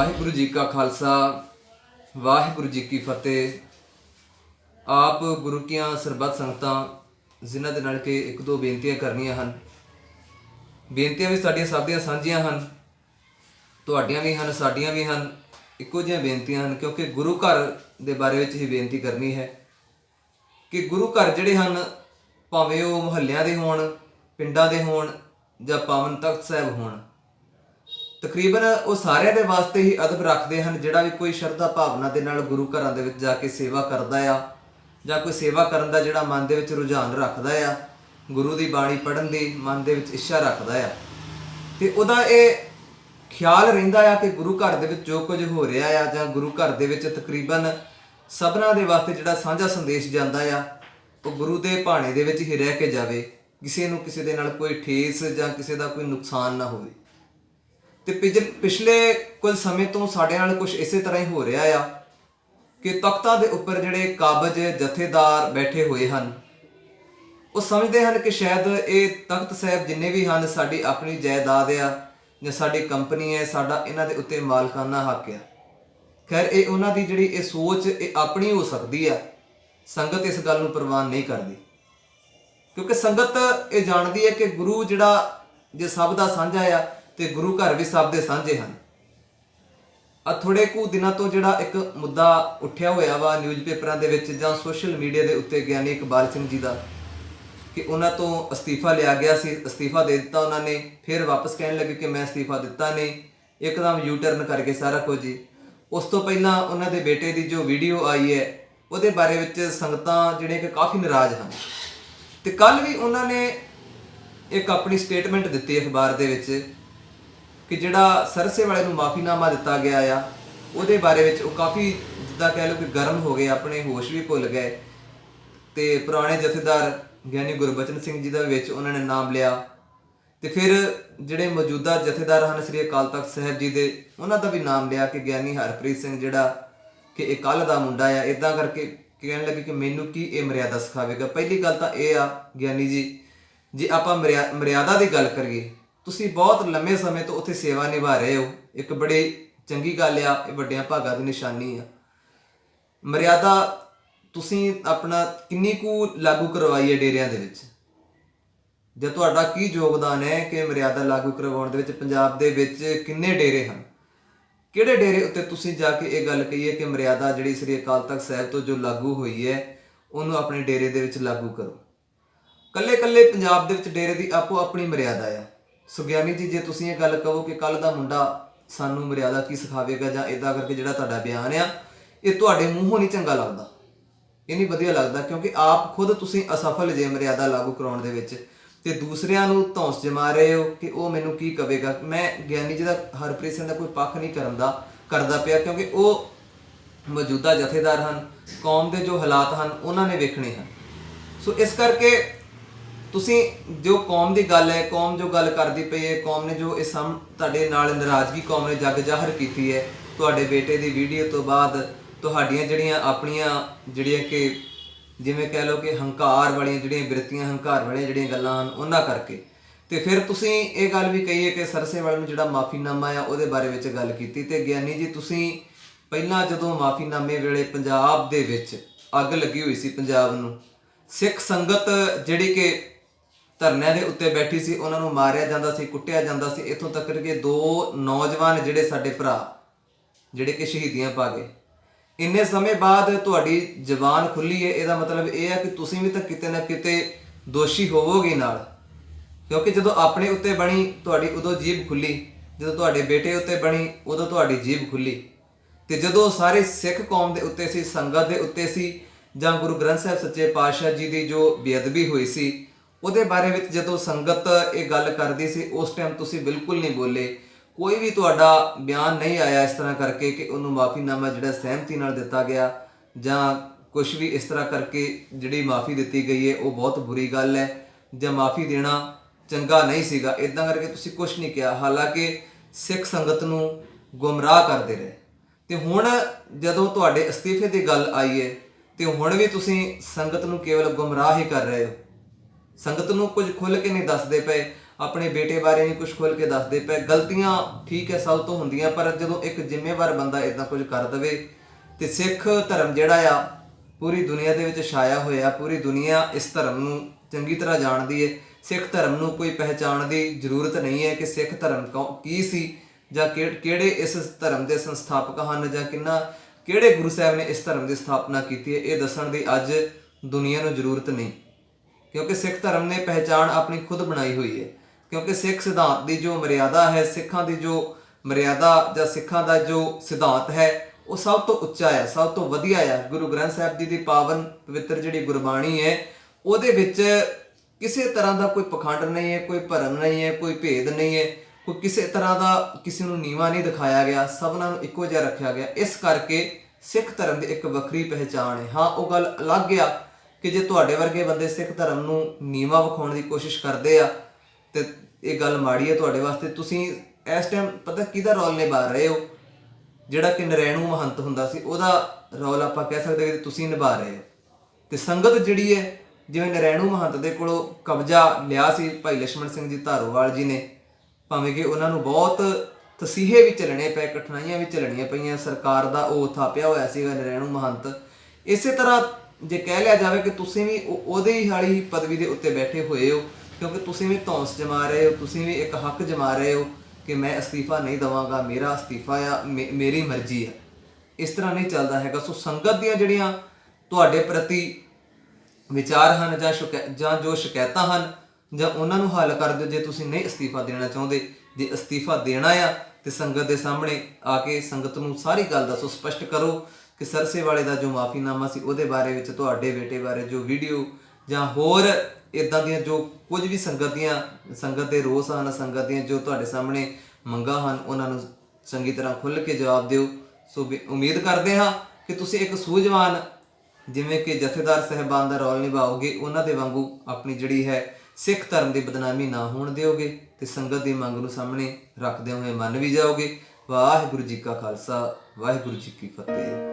ਵਾਹਿਗੁਰੂ ਜੀ ਕਾ ਖਾਲਸਾ, ਵਾਹਿਗੁਰੂ ਜੀ ਕੀ ਫਤਿਹ। ਆਪ ਗੁਰੂ ਕੀਆਂ ਸਰਬੱਤ ਸੰਗਤਾਂ ਜਿਨ੍ਹਾਂ ਦੇ ਨਾਲ ਕਿ ਇੱਕ ਦੋ ਬੇਨਤੀਆਂ ਕਰਨੀਆਂ ਹਨ। ਬੇਨਤੀਆਂ ਵੀ ਸਾਡੀਆਂ ਸਭ ਦੀਆਂ ਸਾਂਝੀਆਂ ਹਨ, ਤੁਹਾਡੀਆਂ ਵੀ ਹਨ, ਸਾਡੀਆਂ ਵੀ ਹਨ। ਇੱਕੋ ਜਿਹੀਆਂ ਬੇਨਤੀਆਂ ਹਨ, ਕਿਉਂਕਿ ਗੁਰੂ ਘਰ ਦੇ ਬਾਰੇ ਵਿੱਚ ਹੀ ਬੇਨਤੀ ਕਰਨੀ ਹੈ ਕਿ ਗੁਰੂ ਘਰ ਜਿਹੜੇ ਹਨ, ਭਾਵੇਂ ਉਹ ਮੁਹੱਲਿਆਂ ਦੇ ਹੋਣ, ਪਿੰਡਾਂ ਦੇ ਹੋਣ ਜਾਂ ਪਾਵਨ ਤਖਤ ਸਾਹਿਬ ਹੋਣ ਤਕਰੀਬਨ ਉਹ ਸਾਰਿਆਂ ਦੇ ਵਾਸਤੇ ਹੀ ਅਦਬ ਰੱਖਦੇ ਹਨ, ਜਿਹੜਾ ਵੀ ਕੋਈ ਸ਼ਰਧਾ ਭਾਵਨਾ ਦੇ ਨਾਲ ਗੁਰੂ ਘਰਾਂ ਦੇ ਵਿੱਚ ਜਾ ਕੇ ਸੇਵਾ ਕਰਦਾ ਆ, ਜਾਂ ਕੋਈ ਸੇਵਾ ਕਰਨ ਦਾ ਜਿਹੜਾ ਮਨ ਦੇ ਵਿੱਚ ਰੁਝਾਨ ਰੱਖਦਾ ਆ, ਗੁਰੂ ਦੀ ਬਾਣੀ ਪੜ੍ਹਨ ਦੀ ਮਨ ਦੇ ਵਿੱਚ ਇੱਛਾ ਰੱਖਦਾ ਆ। ਤੇ ਉਹਦਾ ਇਹ ਖਿਆਲ ਰਹਿੰਦਾ ਆ ਕਿ ਗੁਰੂ ਘਰ ਦੇ ਵਿੱਚ ਜੋ ਕੁਝ ਹੋ ਰਿਹਾ ਆ, ਜਾਂ ਗੁਰੂ ਘਰ ਦੇ ਵਿੱਚ ਤਕਰੀਬਨ ਸਭਨਾਂ ਦੇ ਵਾਸਤੇ ਜਿਹੜਾ ਸਾਂਝਾ ਸੰਦੇਸ਼ ਜਾਂਦਾ ਆ, ਉਹ ਗੁਰੂ ਦੇ ਭਾਣੇ ਦੇ ਵਿੱਚ ਹੀ ਰਹਿ ਕੇ ਜਾਵੇ, ਕਿਸੇ ਨੂੰ ਕਿਸੇ ਦੇ ਨਾਲ ਕੋਈ ਠੇਸ ਜਾਂ ਕਿਸੇ ਦਾ ਕੋਈ ਨੁਕਸਾਨ ਨਾ ਹੋਵੇ। ਤੇ ਪਿਛ- ਪਿਛਲੇ ਕੁਝ ਸਮੇਂ ਤੋਂ ਸਾਡੇ ਨਾਲ ਕੁਝ ਇਸੇ ਤਰ੍ਹਾਂ ਹੀ ਹੋ ਰਿਹਾ ਆ ਕਿ ਤਖਤਾਂ ਦੇ ਉੱਪਰ ਜਿਹੜੇ ਕਾਬਜ ਜਥੇਦਾਰ ਬੈਠੇ ਹੋਏ ਹਨ, ਉਹ ਸਮਝਦੇ ਹਨ ਕਿ ਸ਼ਾਇਦ ਇਹ ਤਖਤ ਸਾਹਿਬ ਜਿੰਨੇ ਵੀ ਹਨ, ਸਾਡੀ ਆਪਣੀ ਜਾਇਦਾਦ ਆ ਜਾਂ ਸਾਡੀ ਕੰਪਨੀ ਹੈ, ਸਾਡਾ ਇਹਨਾਂ ਦੇ ਉੱਤੇ ਮਾਲਕਾਨਾ ਹੱਕ ਆ। ਖੈਰ, ਇਹ ਉਹਨਾਂ ਦੀ ਜਿਹੜੀ ਇਹ ਸੋਚ, ਇਹ ਆਪਣੀ ਹੋ ਸਕਦੀ ਆ। ਸੰਗਤ ਇਸ ਗੱਲ ਨੂੰ ਪ੍ਰਵਾਨ ਨਹੀਂ ਕਰਦੀ। ਕਿਉਂਕਿ ਸੰਗਤ ਇਹ ਜਾਣਦੀ ਹੈ ਕਿ ਗੁਰੂ ਜਿਹੜਾ ਜੇ ਸਭ ਦਾ ਸਾਂਝਾ ਆ ਤੇ ਗੁਰੂ ਘਰ ਵੀ ਸਭ ਦੇ ਸਾਂਝੇ ਹਨ। ਆ ਥੋੜੇ ਕੁ ਦਿਨਾਂ ਤੋਂ ਜਿਹੜਾ ਇੱਕ ਮੁੱਦਾ ਉੱਠਿਆ ਹੋਇਆ ਵਾ ਨਿਊਜ਼ਪੇਪਰਾਂ ਦੇ ਵਿੱਚ ਜਾਂ ਸੋਸ਼ਲ ਮੀਡੀਆ ਦੇ ਉੱਤੇ ਗਿਆਨੀ ਇਕਬਾਲ ਸਿੰਘ ਜੀ ਦਾ, ਕਿ ਉਹਨਾਂ ਤੋਂ ਅਸਤੀਫਾ ਲਿਆ ਗਿਆ ਸੀ, ਅਸਤੀਫਾ ਦੇ ਦਿੱਤਾ ਉਹਨਾਂ ਨੇ, ਫਿਰ ਵਾਪਸ ਕਹਿਣ ਲੱਗੇ ਕਿ ਮੈਂ ਅਸਤੀਫਾ ਦਿੱਤਾ ਨਹੀਂ, ਇੱਕਦਮ ਯੂ ਟਰਨ ਕਰਕੇ ਸਾਰਾ ਕੁਝ ਹੀ। ਉਸ ਤੋਂ ਪਹਿਲਾਂ ਉਹਨਾਂ ਦੇ ਬੇਟੇ ਦੀ ਜੋ ਵੀਡੀਓ ਆਈ ਹੈ, ਉਹਦੇ ਬਾਰੇ ਵਿੱਚ ਸੰਗਤਾਂ ਜਿਹੜੀਆਂ ਕਿ ਕਾਫੀ ਨਾਰਾਜ਼ ਹਨ। ਤੇ ਕੱਲ ਵੀ ਉਹਨਾਂ ਨੇ ਇੱਕ ਆਪਣੀ ਸਟੇਟਮੈਂਟ ਦਿੱਤੀ ਅਖਬਾਰ ਦੇ ਵਿੱਚ ਕਿ ਜਿਹੜਾ ਸਰਸੇ ਵਾਲੇ ਨੂੰ ਮਾਫੀਨਾਮਾ ਦਿੱਤਾ ਗਿਆ ਆ, ਉਹਦੇ ਬਾਰੇ ਵਿੱਚ ਉਹ ਕਾਫੀ ਜਿੱਦਾਂ ਕਹਿ ਲਓ ਕਿ ਗਰਮ ਹੋ ਗਏ, ਆਪਣੇ ਹੋਸ਼ ਵੀ ਭੁੱਲ ਗਏ। ਤੇ ਪੁਰਾਣੇ ਜਥੇਦਾਰ ਗਿਆਨੀ ਗੁਰਬਚਨ ਸਿੰਘ ਜੀ ਦਾ ਵਿੱਚ ਉਹਨਾਂ ਨੇ ਨਾਮ ਲਿਆ। ਤੇ ਫਿਰ ਜਿਹੜੇ ਮੌਜੂਦਾ ਜਥੇਦਾਰ ਹਨ ਸ੍ਰੀ ਅਕਾਲ ਤਖਤ ਸਾਹਿਬ ਜੀ ਦੇ, ਉਹਨਾਂ ਦਾ ਵੀ ਨਾਮ ਲਿਆ ਕਿ ਗਿਆਨੀ ਹਰਪ੍ਰੀਤ ਸਿੰਘ ਜਿਹੜਾ ਕਿ ਇਹ ਕੱਲ ਦਾ ਮੁੰਡਾ ਆ। ਇਦਾਂ ਕਰਕੇ ਕਹਿਣ ਲੱਗੇ ਕਿ ਮੈਨੂੰ ਕੀ ਇਹ ਮਰਿਆਦਾ ਸਿਖਾਵੇਗਾ? ਪਹਿਲੀ ਗੱਲ ਤਾਂ ਇਹ ਆ ਗਿਆਨੀ ਜੀ, ਜੇ ਆਪਾਂ ਮਰਿਆ- ਮਰਿਆਦਾ ਦੀ ਗੱਲ ਕਰੀਏ ਤੁਸੀਂ ਬਹੁਤ ਲੰਮੇ ਸਮੇਂ ਤੋਂ ਉੱਥੇ ਸੇਵਾ ਨਿਭਾ ਰਹੇ ਹੋ। ਇੱਕ ਬੜੀ ਚੰਗੀ ਗੱਲ ਆ, ਇਹ ਵੱਡਿਆਂ ਭਾਗਾਂ ਦੀ ਨਿਸ਼ਾਨੀ ਆ। ਮਰਿਆਦਾ, ਤੁਸੀਂ ਆਪਣਾ ਕਿੰਨੀ ਕੁ ਲਾਗੂ ਕਰਵਾਈ ਹੈ ਡੇਰਿਆਂ ਦੇ ਵਿੱਚ? ਜੇ ਤੁਹਾਡਾ ਕੀ ਯੋਗਦਾਨ ਹੈ ਕਿ ਮਰਿਆਦਾ ਲਾਗੂ ਕਰਵਾਉਣ ਦੇ ਵਿੱਚ ਪੰਜਾਬ ਦੇ ਵਿੱਚ ਕਿੰਨੇ ਡੇਰੇ ਹਨ? ਕਿਹੜੇ ਡੇਰੇ ਉੱਤੇ ਤੁਸੀਂ ਜਾ ਕੇ ਇਹ ਗੱਲ ਕਹੀ ਹੈ ਕਿ ਮਰਿਆਦਾ ਜਿਹੜੀ ਸ੍ਰੀ ਅਕਾਲ ਤਖਤ ਸਾਹਿਬ ਤੋਂ ਜੋ ਲਾਗੂ ਹੋਈ ਹੈ, ਉਹਨੂੰ ਆਪਣੇ ਡੇਰੇ ਦੇ ਵਿੱਚ ਲਾਗੂ ਕਰੋ। ਕੱਲੇ ਕੱਲੇ ਪੰਜਾਬ ਦੇ ਵਿੱਚ ਡੇਰੇ ਦੀ ਆਪੋ ਆਪਣੀ ਮਰਿਆਦਾ ਆ। ਸੋ ਗਿਆਨੀ ਜੀ, ਜੇ ਤੁਸੀਂ ਇਹ ਗੱਲ ਕਹੋ ਕਿ ਕੱਲ ਦਾ ਮੁੰਡਾ ਸਾਨੂੰ ਮਰਿਆਦਾ ਕੀ ਸਿਖਾਵੇਗਾ ਜਾਂ ਇਦਾਂ ਕਰਕੇ ਜਿਹੜਾ ਤੁਹਾਡਾ ਬਿਆਨ ਆ, ਇਹ ਤੁਹਾਡੇ ਮੂੰਹੋਂ ਨਹੀਂ ਚੰਗਾ ਲੱਗਦਾ। ਇਹ ਨਹੀਂ ਵਧੀਆ ਲੱਗਦਾ ਕਿਉਂਕਿ ਆਪ ਖੁਦ ਤੁਸੀਂ ਅਸਫਲ ਜੇ ਮਰਿਆਦਾ ਲਾਗੂ ਕਰਾਉਣ ਦੇ ਵਿੱਚ ਤੇ ਦੂਸਰਿਆਂ ਨੂੰ ਧੌਂਸ ਜਮਾ ਰਹੇ ਹੋ ਕਿ ਉਹ ਮੈਨੂੰ ਕੀ ਕਵੇਗਾ। ਮੈਂ ਗਿਆਨੀ ਜੀ ਦਾ, ਹਰਪ੍ਰੀਤ ਸਿੰਘ ਦਾ ਕੋਈ ਪੱਖ ਨਹੀਂ ਕਰਨ ਦਾ ਕਰਦਾ ਪਿਆ ਕਿਉਂਕਿ ਉਹ ਮੌਜੂਦਾ ਜਥੇਦਾਰ ਹਨ, ਕੌਮ ਦੇ ਜੋ ਹਾਲਾਤ ਹਨ, ਉਹਨਾਂ ਨੇ ਵੇਖਣੇ ਹਨ। ਸੋ ਇਸ ਕਰਕੇ ਤੁਸੀਂ ਜੋ ਕੌਮ ਦੀ ਗੱਲ ਹੈ, ਕੌਮ ਜੋ ਗੱਲ ਕਰਦੀ ਪਈ ਹੈ, ਕੌਮ ਨੇ ਜੋ ਇਸ ਸਮ ਤੁਹਾਡੇ ਨਾਲ ਨਾਰਾਜ਼ਗੀ ਕੌਮ ਨੇ ਜੱਗ ਜ਼ਾਹਰ ਕੀਤੀ ਹੈ, ਤੁਹਾਡੇ ਬੇਟੇ ਦੀ ਵੀਡੀਓ ਤੋਂ ਬਾਅਦ ਤੁਹਾਡੀਆਂ ਜਿਹੜੀਆਂ ਆਪਣੀਆਂ ਜਿਹੜੀਆਂ ਕਿ ਜਿਵੇਂ ਕਹਿ ਲਓ ਕਿ ਹੰਕਾਰ ਵਾਲੀਆਂ ਜਿਹੜੀਆਂ ਬਿਰਤੀਆਂ, ਹੰਕਾਰ ਵਾਲੀਆਂ ਜਿਹੜੀਆਂ ਗੱਲਾਂ ਹਨ, ਉਹਨਾਂ ਕਰਕੇ। ਤੇ ਫਿਰ ਤੁਸੀਂ ਇਹ ਗੱਲ ਵੀ ਕਹੀ ਹੈ ਕਿ ਸਰਸੇ ਵਾਲੇ ਨੂੰ ਜਿਹੜਾ ਮਾਫੀਨਾਮਾ ਆ, ਉਹਦੇ ਬਾਰੇ ਵਿੱਚ ਗੱਲ ਕੀਤੀ। ਤੇ ਗਿਆਨੀ ਜੀ, ਤੁਸੀਂ ਪਹਿਲਾਂ ਜਦੋਂ ਮਾਫੀਨਾਮੇ ਵੇਲੇ ਪੰਜਾਬ ਦੇ ਵਿੱਚ ਅੱਗ ਲੱਗੀ ਹੋਈ ਸੀ, ਪੰਜਾਬ ਨੂੰ, ਸਿੱਖ ਸੰਗਤ ਜਿਹੜੀ ਕਿ ਧਰਨਿਆਂ ਦੇ ਉੱਤੇ ਬੈਠੀ ਸੀ, ਉਹਨਾਂ ਨੂੰ ਮਾਰਿਆ ਜਾਂਦਾ ਸੀ, ਕੁੱਟਿਆ ਜਾਂਦਾ ਸੀ। ਇੱਥੋਂ ਤੱਕ ਕਿ ਦੋ ਨੌਜਵਾਨ ਜਿਹੜੇ ਸਾਡੇ ਭਰਾ, ਜਿਹੜੇ ਕਿ ਸ਼ਹੀਦੀਆਂ ਪਾ ਗਏ। ਇੰਨੇ ਸਮੇਂ ਬਾਅਦ ਤੁਹਾਡੀ ਜ਼ਬਾਨ ਖੁੱਲੀ ਹੈ ਇਹਦਾ ਮਤਲਬ ਇਹ ਹੈ ਕਿ ਤੁਸੀਂ ਵੀ ਤਾਂ ਕਿਤੇ ਨਾ ਕਿਤੇ ਦੋਸ਼ੀ ਹੋਵੋਗੇ ਨਾਲ। ਕਿਉਂਕਿ ਜਦੋਂ ਆਪਣੇ ਉੱਤੇ ਬਣੀ, ਤੁਹਾਡੀ ਉਦੋਂ ਜੀਭ ਖੁੱਲੀ। ਜਦੋਂ ਤੁਹਾਡੇ ਬੇਟੇ ਉੱਤੇ ਬਣੀ, ਉਦੋਂ ਤੁਹਾਡੀ ਜੀਭ ਖੁੱਲੀ। ਤੇ ਜਦੋਂ ਸਾਰੇ ਸਿੱਖ ਕੌਮ ਦੇ ਉੱਤੇ ਸੀ, ਸੰਗਤ ਦੇ ਉੱਤੇ ਸੀ, ਜਾਂ ਗੁਰੂ ਗ੍ਰੰਥ ਸਾਹਿਬ ਸੱਚੇ ਪਾਤਸ਼ਾਹ ਜੀ ਦੀ ਜੋ ਬੇਅਦਬੀ ਹੋਈ ਸੀ ਉਹਦੇ ਬਾਰੇ ਵਿੱਚ ਜਦੋਂ ਸੰਗਤ ਇਹ ਗੱਲ ਕਰਦੀ ਸੀ, ਉਸ ਟਾਈਮ ਤੁਸੀਂ ਬਿਲਕੁਲ ਨਹੀਂ ਬੋਲੇ। ਕੋਈ ਵੀ ਤੁਹਾਡਾ ਬਿਆਨ ਨਹੀਂ ਆਇਆ ਇਸ ਤਰ੍ਹਾਂ ਕਰਕੇ ਕਿ ਉਹਨੂੰ ਮਾਫੀਨਾਮਾ ਜਿਹੜਾ ਸਹਿਮਤੀ ਨਾਲ ਦਿੱਤਾ ਗਿਆ ਜਾਂ ਕੁਝ ਵੀ ਇਸ ਤਰ੍ਹਾਂ ਕਰਕੇ ਜਿਹੜੀ ਮਾਫੀ ਦਿੱਤੀ ਗਈ ਹੈ, ਉਹ ਬਹੁਤ ਬੁਰੀ ਗੱਲ ਹੈ ਜਾਂ ਮਾਫੀ ਦੇਣਾ ਚੰਗਾ ਨਹੀਂ ਸੀਗਾ। ਇਦਾਂ ਕਰਕੇ ਤੁਸੀਂ ਕੁਝ ਨਹੀਂ ਕਿਹਾ। ਹਾਲਾਂਕਿ ਸਿੱਖ ਸੰਗਤ ਨੂੰ ਗੁੰਮਰਾਹ ਕਰਦੇ ਰਹੇ। ਤੇ ਹੁਣ ਜਦੋਂ ਤੁਹਾਡੇ ਅਸਤੀਫੇ ਦੀ ਗੱਲ ਆਈ ਹੈ, ਤੇ ਹੁਣ ਵੀ ਤੁਸੀਂ ਸੰਗਤ ਨੂੰ ਕੇਵਲ ਗੁੰਮਰਾਹ ਹੀ ਕਰ ਰਹੇ ਹੋ। ਸੰਗਤ ਨੂੰ ਕੁਝ ਖੁੱਲ ਕੇ ਨਹੀਂ ਦੱਸਦੇ ਪਏ, ਆਪਣੇ ਬੇਟੇ ਬਾਰੇ ਨਹੀਂ ਕੁਝ ਖੋਲ ਕੇ ਦੱਸਦੇ ਪਏ। ਗਲਤੀਆਂ ਠੀਕ ਹੈ, ਸਭ ਤੋਂ ਹੁੰਦੀਆਂ, ਪਰ ਜਦੋਂ ਇੱਕ ਜ਼ਿੰਮੇਵਾਰ ਬੰਦਾ ਇਦਾਂ ਕੁਝ ਕਰ ਦਵੇ, ਤੇ ਸਿੱਖ ਧਰਮ ਜਿਹੜਾ ਆ, ਪੂਰੀ ਦੁਨੀਆ ਦੇ ਵਿੱਚ ਛਾਇਆ ਹੋਇਆ, ਪੂਰੀ ਦੁਨੀਆ ਇਸ ਧਰਮ ਨੂੰ ਚੰਗੀ ਤਰ੍ਹਾਂ ਜਾਣਦੀ ਹੈ ਸਿੱਖ ਧਰਮ ਨੂੰ ਕੋਈ ਪਹਿਚਾਣ ਦੀ ਜ਼ਰੂਰਤ ਨਹੀਂ ਹੈ ਕਿ ਸਿੱਖ ਧਰਮ ਕੌ- ਕੀ ਸੀ, ਜਾਂ ਕਿਹੜੇ ਇਸ ਧਰਮ ਦੇ ਸੰਸਥਾਪਕ ਹਨ, ਜਾਂ ਕਿੰਨਾ, ਕਿਹੜੇ ਗੁਰੂ ਸਾਹਿਬ ਨੇ ਇਸ ਧਰਮ ਦੀ ਸਥਾਪਨਾ ਕੀਤੀ ਹੈ, ਇਹ ਦੱਸਣ ਦੀ ਅੱਜ ਦੁਨੀਆ ਨੂੰ ਜ਼ਰੂਰਤ ਨਹੀਂ। ਕਿਉਂਕਿ ਸਿੱਖ ਧਰਮ ਨੇ ਪਹਿਚਾਣ ਆਪਣੀ ਖੁਦ ਬਣਾਈ ਹੋਈ ਹੈ। ਕਿਉਂਕਿ ਸਿੱਖ ਸਿਧਾਂਤ ਦੀ ਜੋ ਮਰਿਆਦਾ ਹੈ, ਸਿੱਖਾਂ ਦੀ ਜੋ ਮਰਿਆਦਾ ਜਾਂ ਸਿੱਖਾਂ ਦਾ ਜੋ ਸਿਧਾਂਤ ਹੈ, ਉਹ ਸਭ ਤੋਂ ਉੱਚਾ ਹੈ, ਸਭ ਤੋਂ ਵਧੀਆ ਹੈ। ਗੁਰੂ ਗ੍ਰੰਥ ਸਾਹਿਬ ਜੀ ਦੀ ਪਾਵਨ ਪਵਿੱਤਰ ਜਿਹੜੀ ਗੁਰਬਾਣੀ ਹੈ, ਉਹਦੇ ਵਿੱਚ ਕਿਸੇ ਤਰ੍ਹਾਂ ਦਾ ਕੋਈ ਪਖੰਡ ਨਹੀਂ ਹੈ, ਕੋਈ ਭਰਮ ਨਹੀਂ ਹੈ, ਕੋਈ ਭੇਦ ਨਹੀਂ ਹੈ, ਕੋਈ ਕਿਸੇ ਤਰ੍ਹਾਂ ਦਾ ਕਿਸੇ ਨੂੰ ਨੀਵਾ ਨਹੀਂ ਦਿਖਾਇਆ ਗਿਆ ਸਭਨਾਂ ਨੂੰ ਇੱਕੋ ਜਿਹਾ ਰੱਖਿਆ ਗਿਆ। ਇਸ ਕਰਕੇ ਸਿੱਖ ਧਰਮ ਦੀ ਇੱਕ ਵੱਖਰੀ ਪਹਿਚਾਣ ਹੈ। ਹਾਂ, ਉਹ ਗੱਲ ਅਲੱਗ ਆ। ਕਿ ਜੇ ਤੁਹਾਡੇ ਵਰਗੇ ਬੰਦੇ ਸਿੱਖ ਧਰਮ ਨੂੰ ਨੀਵਾ ਵਿਖਾਉਣ ਦੀ ਕੋਸ਼ਿਸ਼ ਕਰਦੇ ਆ, ਤੇ ਇਹ ਗੱਲ ਮਾੜੀ ਹੈ ਤੁਹਾਡੇ ਵਾਸਤੇ, ਤੁਸੀਂ ਇਸ ਟਾਈਮ ਪਤਾ ਕਿਹਦਾ ਰੋਲ ਨਿਭਾ ਰਹੇ ਹੋ? ਜਿਹੜਾ ਕਿ ਨਰੈਣੂ ਮਹੰਤ ਹੁੰਦਾ ਸੀ, ਉਹਦਾ ਰੋਲ ਆਪਾਂ ਕਹਿ ਸਕਦੇ ਕਿ ਤੁਸੀਂ ਨਿਭਾ ਰਹੇ ਹੋ। ਤੇ ਸੰਗਤ ਜਿਹੜੀ ਹੈ, ਜਿਵੇਂ ਨਰੈਣੂ ਮਹੰਤ ਦੇ ਕੋਲੋਂ ਕਬਜ਼ਾ ਲਿਆ ਸੀ ਭਾਈ ਲక్ష్మణ ਸਿੰਘ ਜੀ ਧਾਰੋਵਾਲ ਜੀ ਨੇ, ਭਾਵੇਂ ਕਿ ਉਹਨਾਂ ਨੂੰ ਬਹੁਤ ਤਸੀਹੇ ਵੀ ਚੱਲਣੇ ਪਏ, ਕਠਿਨਾਈਆਂ ਵੀ ਚੱਲਣੀਆਂ ਪਈਆਂ, ਸਰਕਾਰ ਦਾ ਉਹ ਥਾਪਿਆ ਹੋਇਆ ਸੀਗਾ ਨਰੈਣੂ ਮਹੰਤ। ਇਸੇ ਤਰ੍ਹਾਂ ਜੇ ਕਹਿ ਲਿਆ ਜਾਵੇ ਕਿ ਤੁਸੀਂ ਵੀ ਉਹ- ਉਹਦੇ ਹੀ ਹਾਲੀ ਹੀ ਪਦਵੀ ਦੇ ਉੱਤੇ ਬੈਠੇ ਹੋਏ ਹੋ, ਕਿਉਂਕਿ ਤੁਸੀਂ ਵੀ ਧੌਂਸ ਜਮਾ ਰਹੇ ਹੋ, ਤੁਸੀਂ ਵੀ ਇੱਕ ਹੱਕ ਜਮਾ ਰਹੇ ਹੋ ਕਿ ਮੈਂ ਅਸਤੀਫਾ ਨਹੀਂ ਦਵਾਂਗਾ, ਮੇਰਾ ਅਸਤੀਫਾ ਆ, ਮੇ- ਮੇਰੀ ਮਰਜ਼ੀ ਆ। ਇਸ ਤਰ੍ਹਾਂ ਨਹੀਂ ਚੱਲਦਾ ਹੈਗਾ। ਸੋ ਸੰਗਤ ਦੀਆਂ ਜਿਹੜੀਆਂ ਤੁਹਾਡੇ ਪ੍ਰਤੀ ਵਿਚਾਰ ਹਨ ਜਾਂ ਸ਼ਿਕਾ- ਜਾਂ ਜੋ ਸ਼ਿਕਾਇਤਾਂ ਹਨ, ਜਾਂ ਉਹਨਾਂ ਨੂੰ ਹੱਲ ਕਰ ਦਿਓ ਜੇ ਤੁਸੀਂ ਨਹੀਂ ਅਸਤੀਫਾ ਦੇਣਾ ਚਾਹੁੰਦੇ। ਜੇ ਅਸਤੀਫਾ ਦੇਣਾ ਆ, ਤੇ ਸੰਗਤ ਦੇ ਸਾਹਮਣੇ ਆ ਕੇ ਸੰਗਤ ਨੂੰ ਸਾਰੀ ਗੱਲ ਦੱਸੋ, ਸਪਸ਼ਟ ਕਰੋ। ਕਿ ਸਰਸੇ ਵਾਲੇ ਦਾ ਜੋ ਮਾਫੀਨਾਮਾ ਸੀ ਉਹਦੇ ਬਾਰੇ ਵਿੱਚ ਤੁਹਾਡੇ ਬੇਟੇ ਬਾਰੇ ਜੋ ਵੀਡੀਓ ਜਾਂ ਹੋਰ ਇਦਾਂ ਦੀਆਂ ਜੋ ਕੁਝ ਵੀ ਸੰਗਤ ਦੀਆਂ, ਸੰਗਤ ਦੇ ਰੋਸ ਹਨ, ਸੰਗਤ ਦੀਆਂ ਜੋ ਤੁਹਾਡੇ ਸਾਹਮਣੇ ਮੰਗਾਂ ਹਨ, ਉਹਨਾਂ ਨੂੰ ਚੰਗੀ ਤਰ੍ਹਾਂ ਖੁੱਲ੍ਹ ਕੇ ਜਵਾਬ ਦਿਓ। ਸੋ ਵੀ ਉਮੀਦ ਕਰਦੇ ਹਾਂ ਕਿ ਤੁਸੀਂ ਇੱਕ ਸੂਝਵਾਨ ਜਿਵੇਂ ਕਿ ਜਥੇਦਾਰ ਸਹਿਬਾਨ ਦਾ ਰੋਲ ਨਿਭਾਓਗੇ, ਉਹਨਾਂ ਦੇ ਵਾਂਗੂ ਆਪਣੀ ਜਿਹੜੀ ਹੈ ਸਿੱਖ ਧਰਮ ਦੀ ਬਦਨਾਮੀ ਨਾ ਹੋਣ ਦਿਓਗੇ ਤੇ ਸੰਗਤ ਦੀ ਮੰਗ ਨੂੰ ਸਾਹਮਣੇ ਰੱਖਦੇ ਹੋਏ ਮੰਨ ਵੀ ਜਾਓਗੇ। ਵਾਹਿਗੁਰੂ ਜੀ ਕਾ ਖਾਲਸਾ, ਵਾਹਿਗੁਰੂ ਜੀ ਕੀ ਫਤਿਹ।